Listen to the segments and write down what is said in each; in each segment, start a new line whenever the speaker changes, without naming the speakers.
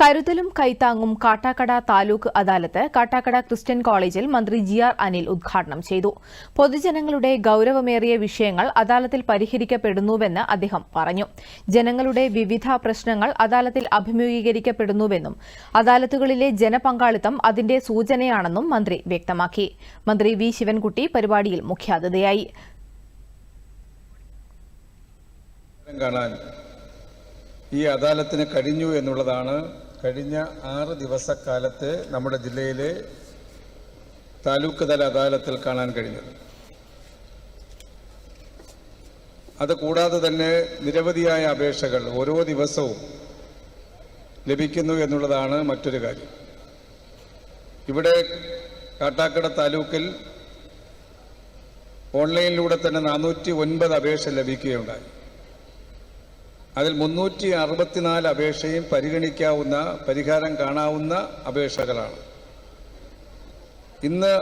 കരുതലും കൈത്താങ്ങും കാട്ടാക്കട താലൂക്ക് അദാലത്ത് കാട്ടാക്കട ക്രിസ്ത്യൻ കോളേജിൽ മന്ത്രി ജി ആർ അനിൽ ഉദ്ഘാടനം ചെയ്തു. പൊതുജനങ്ങളുടെ ഗൌരവമേറിയ വിഷയങ്ങൾ അദാലത്തിൽ പരിഹരിക്കപ്പെടുന്നുവെന്ന് അദ്ദേഹം പറഞ്ഞു. ജനങ്ങളുടെ വിവിധ പ്രശ്നങ്ങൾ അദാലത്തിൽ അഭിമുഖീകരിക്കപ്പെടുന്നുവെന്നും അദാലത്തുകളിലെ ജനപങ്കാളിത്തം അതിന്റെ സൂചനയാണെന്നും മന്ത്രി വ്യക്തമാക്കി. മന്ത്രി വി ശിവൻകുട്ടി പരിപാടിയിൽ മുഖ്യാതിഥിയായി.
കാണാൻ ഈ അദാലത്തിന് കഴിഞ്ഞു എന്നുള്ളതാണ് കഴിഞ്ഞ ആറ് ദിവസക്കാലത്ത് നമ്മുടെ ജില്ലയിലെ താലൂക്ക് തല അദാലത്തിൽ കാണാൻ കഴിഞ്ഞത്. അത് കൂടാതെ തന്നെ നിരവധിയായ അപേക്ഷകൾ ഓരോ ദിവസവും ലഭിക്കുന്നു എന്നുള്ളതാണ് മറ്റൊരു കാര്യം. ഇവിടെ കാട്ടാക്കട താലൂക്കിൽ ഓൺലൈനിലൂടെ തന്നെ നാനൂറ്റി ഒൻപത് അപേക്ഷ ലഭിക്കുകയുണ്ടായി. അതിൽ മുന്നൂറ്റി അറുപത്തിനാല് അപേക്ഷയും പരിഗണിക്കാവുന്ന പരിഹാരം കാണാവുന്ന അപേക്ഷകളാണ്. ഇന്ന്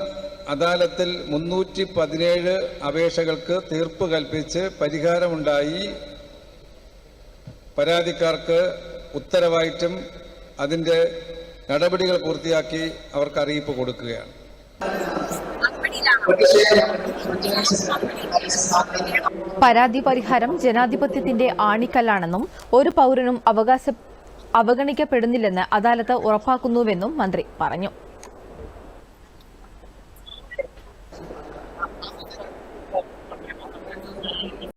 അദാലത്തിൽ മുന്നൂറ്റി പതിനേഴ് അപേക്ഷകൾക്ക് തീർപ്പ് കൽപ്പിച്ച് പരിഹാരമുണ്ടായി. പരാതിക്കാർക്ക് ഉത്തരവായിട്ടും അതിന്റെ നടപടികൾ പൂർത്തിയാക്കി അവർക്ക് അറിയിപ്പ് കൊടുക്കുകയാണ്.
പരാതി പരിഹാരം ജനാധിപത്യത്തിന്റെ ആണിക്കല്ലാണെന്നും ഒരു പൗരനും അവകാശ അവഗണിക്കപ്പെടുന്നില്ലെന്ന് അദാലത്ത് ഉറപ്പാക്കുന്നുവെന്നും മന്ത്രി പറഞ്ഞു.